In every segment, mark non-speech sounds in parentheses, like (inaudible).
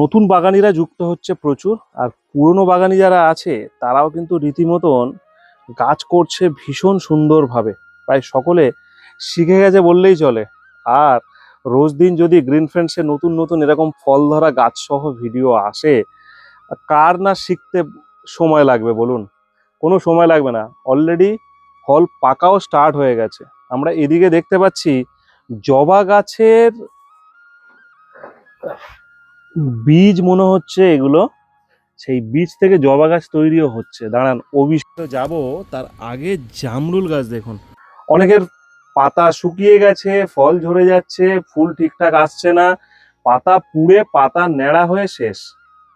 নতুন বাগানিরা যুক্ত হচ্ছে প্রচুর, আর পুরনো বাগানি যারা আছে, তারাও কিন্তু রীতিমতন গাছ করছে ভীষণ সুন্দরভাবে। প্রায় সকলে শিখে গেছে বললেই চলে। আর রোজ দিন যদি গ্রিন ফ্রেন্ডসে নতুন নতুন এরকম ফল ধরা গাছ সহ ভিডিও আসে, কার না শিখতে সময় লাগবে বলুন? কোনো সময় লাগবে না। অলরেডি ফল পাকাও স্টার্ট হয়ে গেছে। আমরা এদিকে দেখতে পাচ্ছি জবা গাছের বীজ মনে হচ্ছে এগুলো। সেই বীজ থেকে জবা গাছ তৈরিও হচ্ছে। দাঁড়ান অভিষেক যাব তার আগে জামরুল গাছ দেখুন। অনেকের পাতা শুকিয়ে গেছে, ফল ঝরে যাচ্ছে, ফুল ঠিকঠাক আসছে না, পাতা পুড়ে, পাতা ন্যাড়া হয়ে শেষ,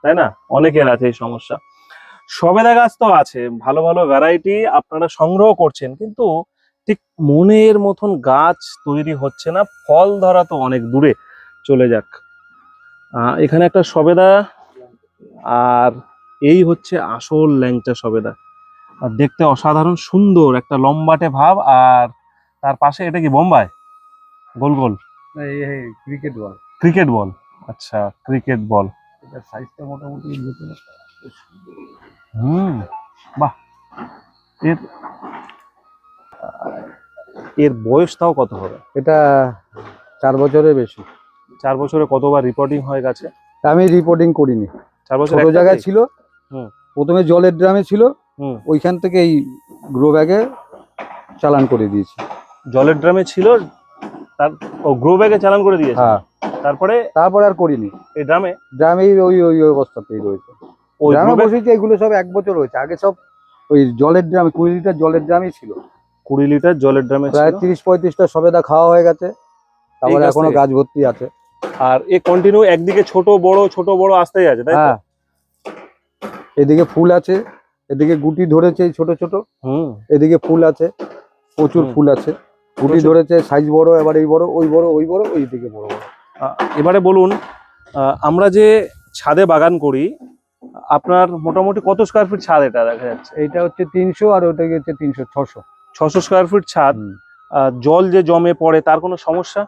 তাই না? অনেকের আছে এই সমস্যা। সবেদা গাছ তো আছে, ভালো ভালো ভ্যারাইটি আপনারা সংগ্রহ করছেন, কিন্তু ঠিক মনের মতন গাছ তৈরি হচ্ছে না, ফল ধরা তো অনেক দূরে। চলে যাক। এখানে একটা সবেদা আর এই হচ্ছে আসল ল্যাংচা সবেদা। আর দেখতে অসাধারণ সুন্দর একটা লম্বাটে ভাব আর তার পাশে এটা কি বোম্বাই? গোল গোল? ক্রিকেট বল ক্রিকেট বল আচ্ছা ক্রিকেট বল সাইজটা মোটামুটি হুম বাহ। এর এর বয়সটাও কত হবে? এটা চার বছরের বেশি। চার বছরে কতবার রিপোর্টিং হয়ে গেছে? আমি রিপোর্টিং করিনি। চার বছর ছোট জায়গায় ছিল প্রথমে জলের ড্রামে ছিল হুম। ওইখান থেকে এই গ্রো ব্যাগে চালান করে দিয়েছি। জলের ড্রামে ছিল তার ও গ্রো ব্যাগে চালান করে দিয়েছে? হ্যাঁ। তারপরে তারপরে আর করিনি। এই ড্রামে? ড্রামেই ওই ওই ওই অবস্থাতেই রয়েছে। ওই ড্রামে বসেছি এগুলো সব এক বছর হয়েছে। আগে সব ওই জলের ড্রামে কুড়ি লিটার জলের ড্রামই ছিল। কুড়ি লিটার জলের ড্রামে প্রায় তিরিশ পঁয়ত্রিশটা সবেদা খাওয়া হয়ে গেছে। তারপরে এখনও গাছ ভর্তি আছে। আর এ কন্টিনিউ একদিকে ছোট বড় ছোট বড় আসতেই আছে তাই হ্যাঁ। এদিকে ফুল আছে এদিকে গুটি ধরেছে ছোট ছোট। হুম। এদিকে ফুল আছে প্রচুর ফুল আছে। গুটি ধরেছে সাইজ বড় এবার এই বড় ওই বড় ওই বড় ওই দিকে বড় বড়। এবারে বলুন আহ, আমরা যে ছাদে বাগান করি আপনার মোটামুটি কত স্কোয়ার ফিট ছাদ এটা দেখা যাচ্ছে? এইটা হচ্ছে তিনশো আর ওটা হচ্ছে তিনশো ছশো। ছশো স্কোয়ার ফিট ছাদ। জল যে জমে পড়ে তার কোনো সমস্যা?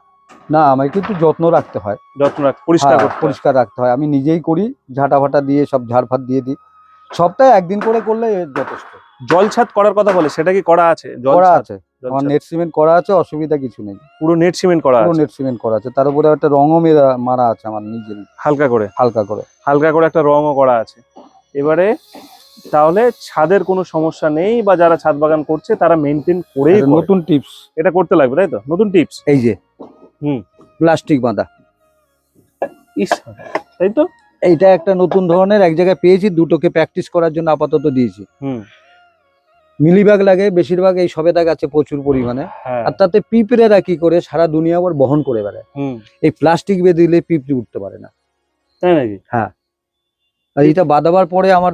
না আমাকে কিন্তু যত্ন রাখতে হয়। যত্ন রাখ পরিষ্কার হ্যাঁ। পরিষ্কার রাখতে হয়। আমি নিজেই করি ঝাঁটা ফাটা দিয়ে সব ঝাড় ফাট দিয়ে দিই। সপ্তাহে একদিন করে করলে যথেষ্ট। জল ছাদ করার কথা বলে সেটা কি করা আছে? করা আছে। আমার নেট সিমেন্ট করা আছে অসুবিধা কিছু নেই। পুরো নেট সিমেন্ট করা পুরো নেট সিমেন্ট করা আছে। তার উপরে একটা রঙও মেরা মারা আছে আমার নিজেরই হালকা করে? হালকা করে। হালকা করে একটা রঙও করা আছে। এবারে তাহলে ছাদের কোনো সমস্যা নেই বা যারা ছাদ বাগান করছে তারা মেনটেন করেই করে। নতুন টিপস এটা করতে লাগবে তাই তো? নতুন টিপস এই যে হুম। প্লাস্টিক বাঁধা। ইস তাই তো? এইটা একটা নতুন ধরনের এক জায়গায় পেয়েছি দুটোকে প্র্যাকটিস করার জন্য আপাতত দিয়েছি। হুম। মিলিবাগ লাগে বেশিরভাগ এই সবেদা গাছে প্রচুর পরিমাণে। হ্যাঁ। আর তাতে পিঁপড়েরা কি করে সারা দুনিয়া আবার বহন করে বেড়ায়। এই প্লাস্টিক বেঁধে দিলে পিঁপড়ে উঠতে পারে না। তাই নাকি? আর এটা বাঁধাবার পরে আমার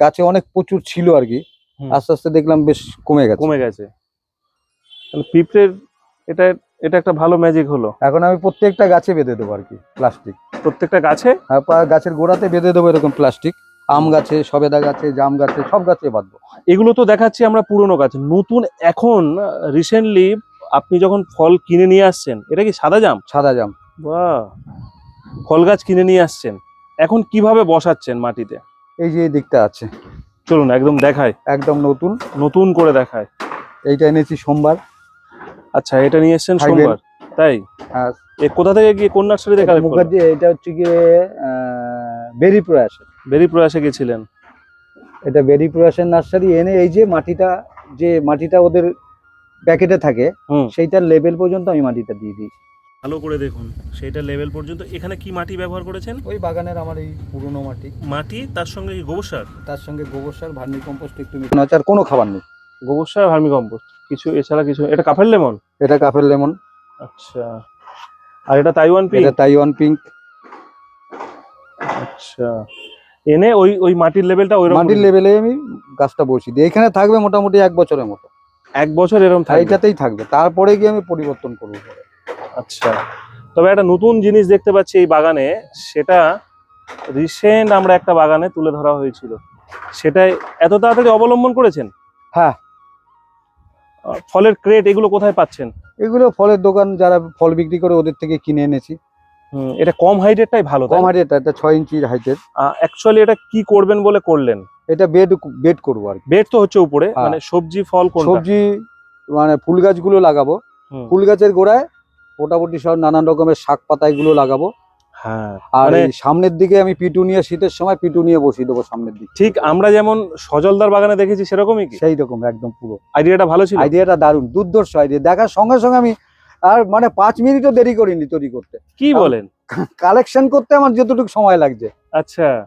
গাছে অনেক প্রচুর ছিল আর কি। আস্তে আস্তে দেখলাম বেশ কমে গেছে। কমে গেছে। তাহলে পিঁপড়ের এটা এটা একটা ভালো ম্যাজিক হলো। এখন আমি প্রত্যেকটা গাছে বেঁধে দেবো আর কি প্লাস্টিক প্রত্যেকটা গাছে? আর গাছের গোড়াতে বেঁধে দেবো এরকম প্লাস্টিক আম গাছে সবেদা গাছে জাম গাছে সব গাছে বাঁধবো। এগুলো তো দেখাচ্ছি আমরা পুরনো গাছ। নতুন এখন রিসেন্টলি আপনি যখন ফল কিনে নিয়ে আসছেন এটা কি সাদা জাম? সাদা জাম। বা ফল গাছ কিনে নিয়ে আসছেন। এখন কীভাবে বসাচ্ছেন মাটিতে? এই যে দিকটা আছে। চলুন একদম দেখায় একদম নতুন। নতুন করে দেখায় এইটা এনেছি সোমবার। আচ্ছা এটা নিয়ে এসছেন। সোমবার তাই? কোথা থেকে গিয়ে কোন নার্সারি থেকে মুখার্জি এটা হচ্ছে গিয়ে বেরি প্রয়াসের বেরি প্রয়াসে গেছিলেন? এটা বেরি প্রয়াসের নার্সারি এনে এই যে মাটিটা যে মাটিটা ওদের প্যাকেটে থাকে হুম। সেইটার লেভেল পর্যন্ত আমি মাটিটা দিয়ে দিয়েছি। ভালো করে দেখুন সেইটা লেভেল পর্যন্ত এখানে কি মাটি ব্যবহার করেছেন? ওই বাগানের আমার এই পুরনো মাটি। মাটি তার সঙ্গে গোবর সার? তার সঙ্গে গোবর সার ভার্মি কম্পোস্ট একটু মিশানো আছে আর কোনো খাবার নেই? গোবর সার ভার্মি কম্পোস্ট। কিছু এছাড়া কিছু এটা কাফের লেমন? এটা কাফের লেমন। আচ্ছা। আর এটা তাইওয়ান পিঙ্ক এটা তাইওয়ান পিঙ্ক আচ্ছা। এনে ওই ওই মাটির লেভেলটা ওই মাটির লেভেলে আমি গাছটা বসি দিই। এখানে থাকবে মোটামুটি এক বছরের মতো। এক বছর এরকম থাকবে? এইটাতেই থাকবে। তারপরে গিয়ে আমি পরিবর্তন করব। আচ্ছা। তবে একটা নতুন জিনিস দেখতে পাচ্ছি এই বাগানে সেটা রিসেন্ট আমরা একটা বাগানে তুলে ধরা হয়েছিল। সেটাই এত তাড়াতাড়ি অবলম্বন করেছেন? হ্যাঁ। ফলের ক্রেট এগুলো কোথায় পাচ্ছেন? এগুলো ফলের দোকান যারা ফল বিক্রি করে ওদের থেকে কিনে এনেছি। এটা কম হাইটেরটাই ভালো কম হাইটের এটা ছয় ইঞ্চির হাইটের অ্যাকচুয়ালি এটা কি করবেন বলে করলেন? এটা বেড বেড করব আর বেড তো হচ্ছে উপরে হ্যাঁ। মানে সবজি ফল সবজি মানে ফুল গাছগুলো লাগাবো। ফুল গাছের গোড়ায় মোটামুটি সব নানান রকমের শাক পাতা এগুলো লাগাবো। আর মানে- সামনের দিকে আমি পিটুনিয়া শীতের সময় পিটুনিয়া বসিয়ে দেবো সামনের দিকে। ঠিক আমরা যেমন সজলদার বাগানে দেখেছি সেরকমই সেই রকম একদম পুরো। আইডিয়াটা ভালো ছিল? আইডিয়াটা দারুণ দুর্ধর্ষ আইডিয়া। দেখার সঙ্গে সঙ্গে আমি আর মানে পাঁচ মিনিটও দেরি করিনি তৈরি করতে। কি বলেন? কালেকশন করতে আমার যতটুকু সময় লাগছে। আচ্ছা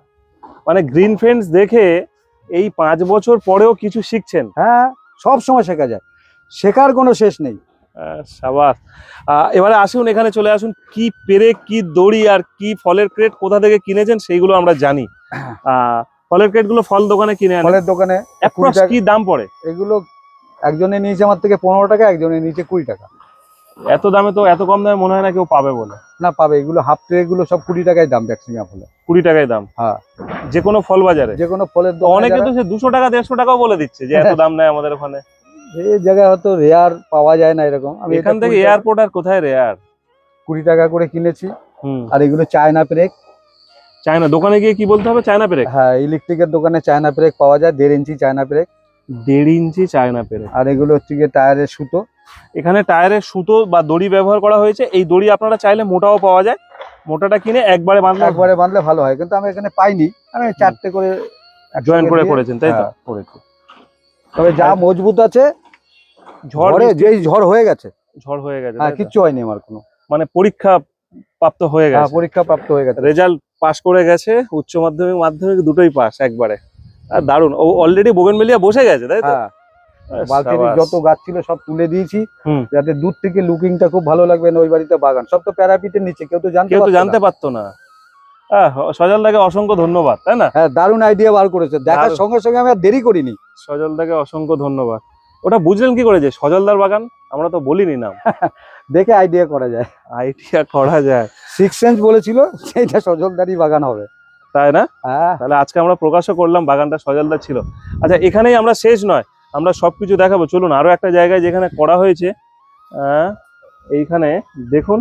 মানে গ্রিন ফ্রেন্ডস দেখে এই পাঁচ বছর পরেও কিছু শিখছেন? হ্যাঁ সব সময় শেখা যায়। শেখার কোনো শেষ নেই। সাবাস। এবারে আসুন এখানে চলে আসুন। কি পেরে কি দড়ি আর কি ফলের ক্রেট কোথা থেকে কিনেছেন সেইগুলো আমরা জানি। ফলের ক্রেটগুলো ফল দোকানে কিনে ফলের দোকানে কি দাম পড়ে? এগুলো একজনে নিয়েছে আমার থেকে পনেরো টাকা একজনে নিচে কুড়ি টাকা। এত দামে তো এত কম দামে মনে হয় না কেউ পাবে বলে। না পাবে। এগুলো হাফ ট্রে এগুলো সব কুড়ি টাকায় দাম ভ্যাকসিনিয়া ফলে কুড়ি টাকায় দাম? হ্যাঁ। যে কোনো ফল বাজারে? যে কোনো ফলের অনেকে তো সে দুশো টাকা দেড়শো টাকাও বলে দিচ্ছে যে এত (laughs) দাম নেয় আমাদের ওখানে। এই জায়গায় হয়তো রেয়ার পাওয়া যায় না এরকম। আমি এখান থেকে এয়ারপোর্ট আর কোথায় রেয়ার কুড়ি টাকা করে কিনেছি। আর এগুলো চায়না ব্রেক চায়না দোকানে গিয়ে কি বলতে হবে? চায়না পেরেক হ্যাঁ ইলেকট্রিকের দোকানে চায়না ব্রেক পাওয়া যায় দেড় ইঞ্চি চায়না ব্রেক দেড় ইঞ্চি চায়না পেরেক আর এগুলো হচ্ছে গিয়ে টায়ারের সুতো। এখানে টায়ারের সুতো বা দড়ি ব্যবহার করা হয়েছে। এই দড়ি আপনারা চাইলে মোটাও পাওয়া যায়। মোটাটা কিনে একবারে বাঁধলে একবারে বাঁধলে ভালো হয়। কিন্তু আমি এখানে পাইনি। আমি চারটে করে জয়েন করে করেছেন তাই তো? হ্যাঁ, করেছি তবে যা মজবুত আছে ঝড় ঝড়ে বৃষ্টি- যেই ঝড় হয়ে গেছে। ঝড় হয়ে গেছে হ্যাঁ কিচ্ছু হয়নি আমার কোনো। মানে পরীক্ষা প্রাপ্ত হয়ে হ্যাঁ গেছে। পরীক্ষা প্রাপ্ত হয়ে গেছে। রেজাল্ট পাস করে গেছে উচ্চ মাধ্যমিক মাধ্যমিক দুটোই পাস একবারে। আর দারুণ ও অলরেডি বোগেনভেলিয়া বসে গেছে তাই তো? হ্যাঁ। বালতির যত গাছ ছিল সব তুলে দিয়েছি। যাতে দূর থেকে লুকিংটা খুব ভালো লাগবে না ওই বাড়িতে বাগান। সব তো প্যারাপিটের নিচে কেউ তো জানতে কেউ তো জানতে পারতো না। আহ, সজল দাকে অসংখ্য ধন্যবাদ তাই না? হ্যাঁ দারুণ আইডিয়া বার করেছে। দেখার সঙ্গে সঙ্গে আমি আর দেরি করিনি। সজল দাকে অসংখ্য ধন্যবাদ। ওটা বুঝলেন কি করে যে সজলদার বাগান? আমরা তো বলিনি নাম। (laughs) দেখে আইডিয়া করা যায়। আইডিয়া করা যায়। সিক্স সেন্স বলেছিল সেইটা সজলদারি বাগান হবে। তাই না? হ্যাঁ। তাহলে আজকে আমরা প্রকাশও করলাম বাগানটা সজলদার ছিল। আচ্ছা এখানেই আমরা শেষ নয়। আমরা সবকিছু দেখাবো। চলুন আরও একটা জায়গায় যেখানে করা হয়েছে এইখানে দেখুন।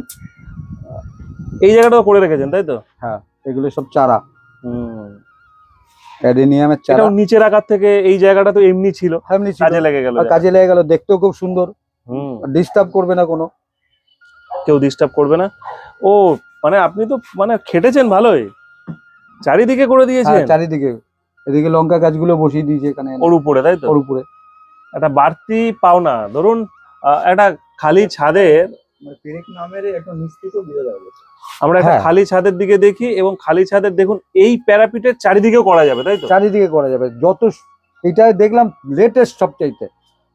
এই জায়গাটাও করে রেখেছেন তাই তো? হ্যাঁ এগুলো সব চারা। অ্যাডেনিয়ামের চারা। নিচের আকার থেকে এই জায়গাটা তো এমনি ছিল। এমনি ছিল। কাজে লেগে গেল কাজে লেগে গেল দেখতেও খুব সুন্দর। হুম। ডিস্টার্ব করবে না কোনো। কেউ ডিস্টার্ব করবে না। ও মানে আপনি তো মানে খেটেছেন ভালোই। চারিদিকে করে দিয়েছেন। হ্যাঁ, চারিদিকে। এদিকে লঙ্কা গাছগুলো বসিয়ে দিয়েছে এখানে। ওর উপরে তাই তো? ওর উপরে। একটা বাড়তি পাওনা। ধরুন একটা খালি ছাদের দেওয়া আমরা একটা হ্যাঁ। খালি ছাদের দিকে দেখি এবং খালি ছাদের দেখুন এই প্যারাপিটের চারিদিকেও করা যাবে তাই তো? চারিদিকে করা যাবে। যত এটা দেখলাম লেটেস্ট সবচাইতে।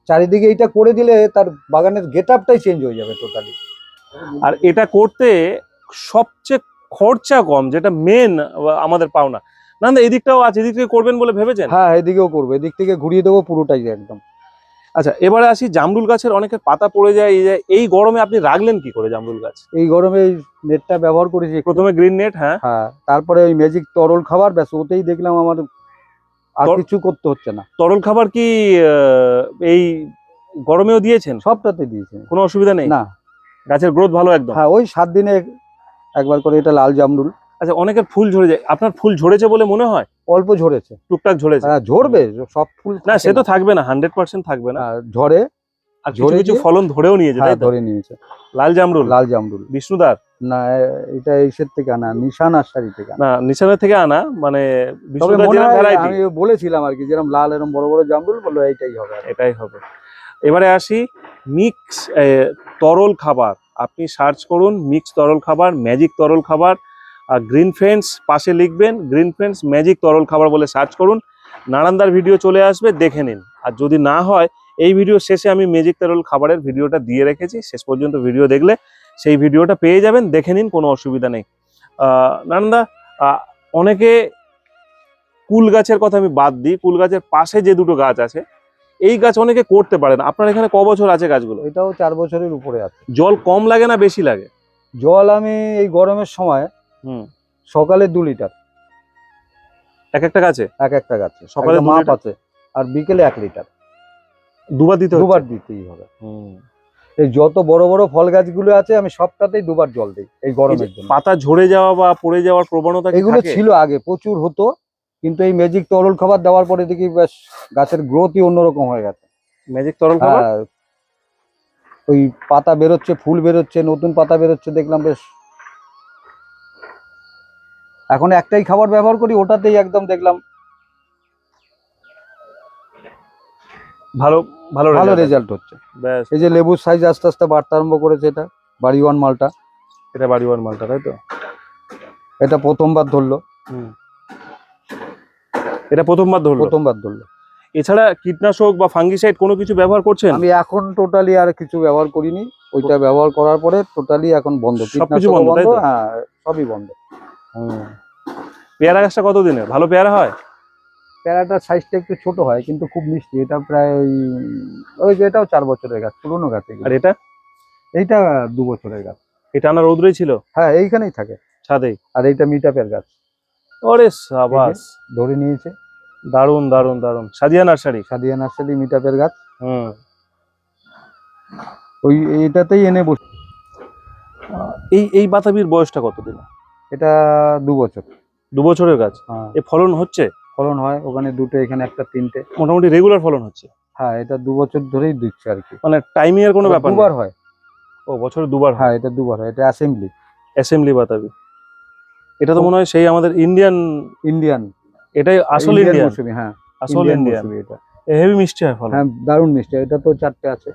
চারিদিকে এটা করে দিলে তার বাগানের গেট আপটাই চেঞ্জ হয়ে যাবে টোটালি আর এটা করতে সবচেয়ে খরচা কম যেটা মেন আমাদের পাওনা। না না এদিকটাও আছে এদিক থেকে করবেন বলে ভেবেছেন? হ্যাঁ এদিকেও করব। এদিক থেকে ঘুরিয়ে দেবো পুরোটাই একদম। আচ্ছা এবারে আসি জামরুল গাছের অনেকের পাতা পড়ে যায় এই যে- এই গরমে আপনি রাখলেন কি করে জামরুল গাছ? এই গরমে এই নেটটা ব্যবহার করেছি প্রথমে গ্রিন নেট হ্যাঁ। হ্যাঁ তারপরে ওই ম্যাজিক তরল খাবার ব্যাস ওতেই দেখলাম আমার আর কিছু করতে হচ্ছে না। তরল খাবার কি এই গরমেও দিয়েছেন? সবটাতে দিয়েছেন কোনো অসুবিধা নেই? না। গাছের গ্রোথ ভালো একদম? হ্যাঁ ওই সাত দিনে একবার করে এটা লাল জামরুল। আচ্ছা অনেকের ফুল ঝরে যায়। আপনার ফুল ঝরেছে বলে মনে হয়? অল্প ঝরেছে। টুকটাক ঝরেছে? হ্যাঁ ঝরবে সব ফুল না সে তো থাকবে না হান্ড্রেড পার্সেন্ট থাকবে না। হ্যাঁ, ঝরে আর কিছু ঝরে কিছু ফলন ধরেও নিয়েছে হ্যাঁ তাই ধরে নিয়েছে। লাল জামরুল? লাল জামরুল। বিষ্ণুদার? না এটা এইসের থেকে আনা নিশা নার্সারি থেকে না নিশানের থেকে আনা মানে আমি বলেছিলাম আর কি যেরকম লাল এরকম বড় বড় জামরুল বলল এইটাই হবে এটাই হবে। এবারে আসি মিক্স তরল খাবার। আপনি সার্চ করুন মিক্স তরল খাবার ম্যাজিক তরল খাবার আর গ্রিন ফ্রেন্ডস পাশে লিখবেন গ্রিন ফ্রেন্ডস ম্যাজিক তরল খাবার বলে সার্চ করুন নানান্দার ভিডিও চলে আসবে দেখে নিন। আর যদি না হয় এই ভিডিও শেষে আমি ম্যাজিক তরল খাবারের ভিডিওটা দিয়ে রেখেছি শেষ পর্যন্ত ভিডিও দেখলে সেই ভিডিওটা পেয়ে যাবেন দেখে নিন কোনো অসুবিধা নেই। নানান্দা অনেকে কুল গাছের কথা আমি বাদ দিই কুল গাছের পাশে যে দুটো গাছ আছে এই গাছ অনেকে করতে পারেন আপনার এখানে ক বছর আছে গাছগুলো? এটাও চার বছরের উপরে আছে। জল কম লাগে না বেশি লাগে? জল আমি এই গরমের সময় সকালে দু লিটার। এক একটা গাছে? এক একটা গাছে। সকালে মাপ আছে আর বিকেলে এক লিটার। দুবার দিতে দুবার দিতেই হবে। হুম। এই যত বড় বড় ফল গাছগুলো আছে আমি সবটাতেই দুবার জল দিই এই এই গরমের জন্য। পাতা ঝরে যাওয়া বা পড়ে যাওয়ার প্রবণতা এগুলো ছিল আগে প্রচুর হতো কিন্তু এই ম্যাজিক তরল খাবার দেওয়ার পরে দেখি বেশ গাছের গ্রোথই অন্যরকম হয়ে গেছে। ম্যাজিক তরল খাবার? হ্যাঁ, ওই পাতা বেরোচ্ছে ফুল বেরোচ্ছে নতুন পাতা বেরোচ্ছে দেখলাম বেশ এখন একটাই খাবার ব্যবহার করি ওটাতেই একদম দেখলাম ভালো ভালো ভালো রেজাল্ট হচ্ছে। এই যে লেবুর সাইজ আস্তে আস্তে বাড়তে আরম্ভ করেছে এটা বাড়ি ওয়ান মালটা। এটা বাড়ি ওয়ান মালটা তাই তো? এটা প্রথমবার ধরলো। এটা প্রথমবার ধরলো? প্রথমবার ধরলো। এছাড়া কীটনাশক বা ফাঙ্গিসাইড কোনো কিছু ব্যবহার করছেন? আমি এখন টোটালি আর কিছু ব্যবহার করিনি। ওইটা ব্যবহার করার পরে টোটালি এখন বন্ধ। সবকিছু কীটনাশকও বন্ধ, হ্যাঁ সবই বন্ধ। হুম। পেয়ারা গাছটা কত দিনের ভালো পেয়ারা হয়? প্যারাটার সাইজটা একটু ছোট হয় কিন্তু খুব মিষ্টি। এটা প্রায় ওই ওই যে এটাও চার বছরের গাছ পুরোনো গাছ আর এটা? এইটা দু বছরের গাছ। এটা আমার রৌদ্রই ছিল? হ্যাঁ এইখানেই থাকে। ছাদেই? আর এইটা মিটাপের গাছ। ওরে সাবাস। ধরে নিয়েছে। দারুণ দারুণ দারুণ সাদিয়া নার্সারি? সাদিয়া নার্সারি মিটাপের গাছ। হুম। ওই এটাতেই এনে বসে এই এই বাতাবির বয়সটা কতদিন? এটা দু বছর। দু বছরের গাছ? হ্যাঁ। এ ফলন হচ্ছে? ফলন হয় ওখানে দুটো এখানে একটা তিনটে। মোটামুটি রেগুলার ফলন হচ্ছে? হ্যাঁ এটা দু বছর ধরেই দিচ্ছে আর কি। মানে টাইমিং এর কোনো ব্যাপার দুবার হয়। ও বছরে দুবার হয়? এটা দুবার হয় এটা অ্যাসেম্বলি অ্যাসেম্বলি বাতাবি। এটা তো মনে হয় সেই আমাদের ইন্ডিয়ান ইন্ডিয়ান এটাই আসল ইন্ডিয়ান মৌসুমি হ্যাঁ। আসল ইন্ডিয়ান মৌসুমি এটা। হেভি মিষ্টি হয় ফল হ্যাঁ দারুণ মিষ্টি এটা তো চারটে আছে।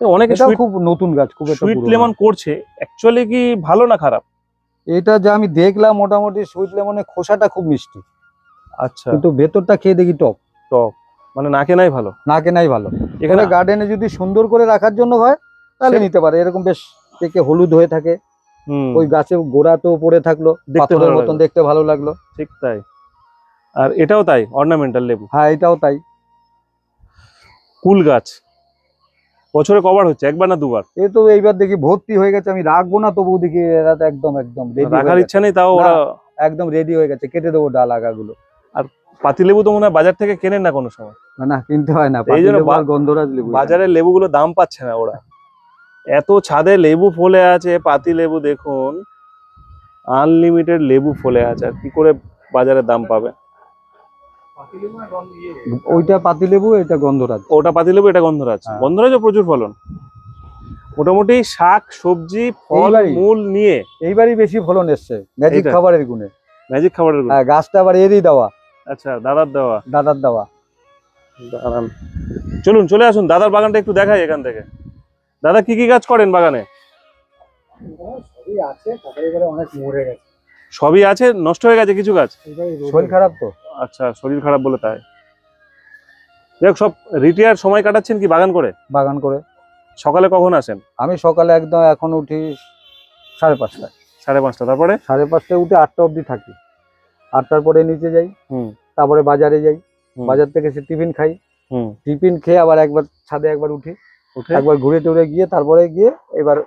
অনেকে খুব নতুন গাছ খুব সুইট লেমন করছে অ্যাকচুয়ালি কি ভালো না খারাপ? এটা যা আমি দেখলাম মোটামুটি সুইট লেমনের খোসাটা খুব মিষ্টি। আচ্ছা। কিন্তু ভেতরটা খেয়ে দেখি টক। টক। মানে নাকে নাই ভালো? নাকে নাই ভালো। এখানে গার্ডেনে যদি সুন্দর করে রাখার জন্য হয় তাহলে নিতে পারে। এরকম বেশ থেকে হলুদ হয়ে থাকে। হুম, ওই গাছে গোড়া তো পড়ে থাকল। দেখতে পাথরের মতন দেখতে ভালো লাগল। ঠিক তাই। আর এটাও তাই অর্নামেন্টাল লেবু? হ্যাঁ এটাও তাই। কুল গাছ। বছরে কভার হচ্ছে? একবার না দুবার? এ তো এইবার দেখি ভর্তি হয়ে গেছে আমি রাখব না তবু দেখি এরা তো একদম একদম রাখার ইচ্ছা নেই তাও ওরা একদম রেডি হয়ে গেছে কেটে দেবো ডাল আগাগুলো। পাতিলেবু তো মনে হয় বাজার থেকে কেনেন না কোনো সময়? না কিনতে হয় না এই জন্য আর গন্ধরাজ লেবু। বাজারে লেবুগুলো দাম পাচ্ছে না ওরা। এত ছাদে লেবু ফলে আছে পাতি লেবু দেখুন আনলিমিটেড লেবু ফলে আছে আর কি করে বাজারে দাম পাবে? ওইটা পাতিলেবু এটা গন্ধরাজ। ওটা পাতি লেবু এটা গন্ধরাজ। হ্যাঁ। গন্ধরাজও প্রচুর ফলন। মোটামুটি শাক সবজি ফল। মূল নিয়ে। এইবারই বেশি ফলন এসছে ম্যাজিক খাবারের গুণে। ম্যাজিক খাবারেরগুলো। হ্যাঁ গাছটা আবার এরই দেওয়া। আচ্ছা দাদার দেওয়া। দাদার দেওয়া। চলুন চলে আসুন দাদার বাগানটা একটু দেখাই এখান থেকে। দাদা কি কি গাছ করেন বাগানে? সবই আছে অনেক মরে গেছে। সবই আছে নষ্ট হয়ে গেছে কিছু গাছ? শরীর খারাপ তো? আচ্ছা শরীর খারাপ বলে তাই। দেখ সব রিটায়ার সময় কাটাচ্ছেন কি বাগান করে? বাগান করে। সকালে কখন আসেন? আমি সকালে একদম এখন উঠি সাড়ে পাঁচটায়। সাড়ে পাঁচটা তারপরে? সাড়ে পাঁচটায় উঠে আটটা অবধি থাকি। আটটার পরে নিচে যাই হুম। তারপরে বাজারে যাই। বাজার থেকে সে টিফিন খাই। হুম। টিফিন খেয়ে আবার একবার ছাদে একবার উঠি। উঠে? একবার ঘুরে টুরে গিয়ে তারপরে গিয়ে এবার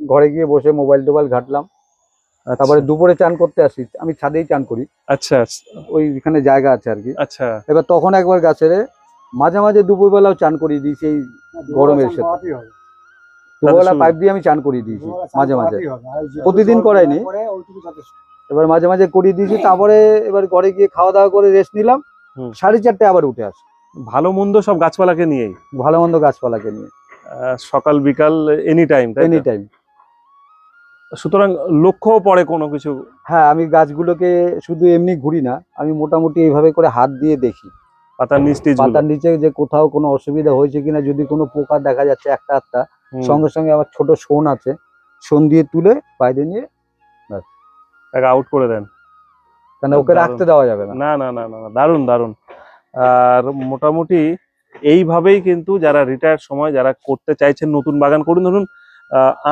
ঘরে গিয়ে বসে মোবাইল টোবাইল ঘাটলাম। তারপরে তারপরে দুপুরে চান করতে আসি আমি ছাদেই চান করি। আচ্ছা ওই এখানে জায়গা আছে আর কি। আচ্ছা। এবার তখন একবার গাছের মাঝে মাঝে দুপুরবেলাও চান করিয়ে দিই সেই গরমের সাথে। দুপুরবেলা পাইপ দিয়ে আমি চান করিয়ে দিয়েছি মাঝে মাঝে। প্রতিদিন করাইনি। এবার মাঝে মাঝে করিয়ে দিয়েছি তারপরে এবার ঘরে গিয়ে খাওয়া দাওয়া করে রেস্ট নিলাম। সাড়ে চারটে আবার উঠে আসি। ভালো মন্দ সব গাছপালাকে নিয়েই। ভালো মন্দ গাছপালাকে নিয়ে। আহ, সকাল বিকাল এনি টাইম এনি টাইম সুতরাং লক্ষ্যও পড়ে কোনো কিছু? হ্যাঁ আমি গাছগুলোকে শুধু এমনি ঘুরি না আমি মোটামুটি এইভাবে করে হাত দিয়ে দেখি। পাতার নিচে পাতার নিচে যে কোথাও কোনো অসুবিধা হয়েছে কিনা যদি কোনো পোকা দেখা যাচ্ছে একটা একটা সঙ্গে সঙ্গে আবার ছোট শোন আছে শোন দিয়ে তুলে বাইরে নিয়ে আউট করে দেন। কারণ ওকে রাখতে দেওয়া যাবে না? না না না না দারুণ দারুণ। আর মোটামুটি এইভাবেই কিন্তু যারা রিটায়ার সময় যারা করতে চাইছেন নতুন বাগান করুন ধরুন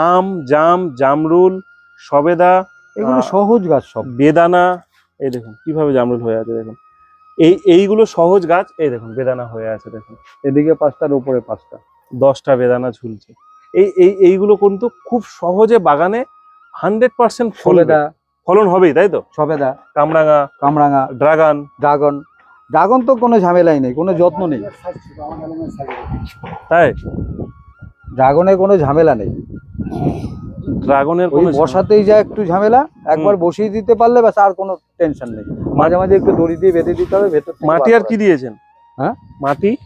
আম জাম জামরুল সবেদা এগুলো সহজ গাছ সব। বেদানা এই দেখুন কীভাবে জামরুল হয়ে আছে দেখুন। এই এইগুলো সহজ গাছ এই দেখুন বেদানা হয়ে আছে দেখুন। এদিকে পাঁচটার উপরে পাঁচটা। দশটা বেদানা ঝুলছে। এই এই এইগুলো কিন্তু খুব সহজে বাগানে হান্ড্রেড পার্সেন্ট ফলেদা ফলন হবেই তাই তো? সবেদা। কামরাঙা। কামরাঙা। ড্রাগন। ড্রাগন। ড্রাগন তো কোনো ঝামেলাই নেই কোনো যত্ন নেই। তাই? ড্রাগনের কোনো ঝামেলা নেই। ড্রাগনের কোনো বসাতেই যা একটু ঝামেলা একবার বসিয়ে দিতে পারলে ব্যাস আর কোনো টেনশন নেই। মাঝে মাঝে একটু দড়ি দিয়ে বেঁধে দিতে হবে ভেতর মাটি আর কি দিয়েছেন? হ্যাঁ? মাটি?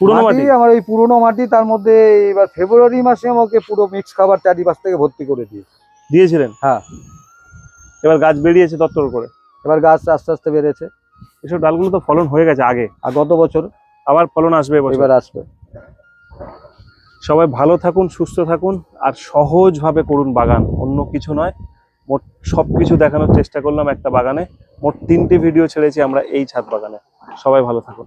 পুরনো মাটি আমার এই পুরনো মাটি তার মধ্যে এবার ফেব্রুয়ারি মাসে আমাকে পুরো মিক্স খাবার চারিপাশ থেকে ভর্তি করে দিয়েছে। দিয়েছিলেন? হ্যাঁ। এবার গাছ বেরিয়েছে তত্তর করে। এবার গাছ আস্তে আস্তে বেড়েছে। এসব ডালগুলো তো ফলন হয়ে গেছে আগে। আর গত বছর আবার ফলন আসবে এবার আসবে। সবাই ভালো থাকুন, সুস্থ থাকুন, আর সহজভাবে করুন বাগান। অন্য কিছু নয়, মোট সব কিছু দেখানোর চেষ্টা করলাম একটা বাগানে। মোট তিনটি ভিডিও ছেড়েছি আমরা এই ছাদ বাগানে। সবাই ভালো থাকুন।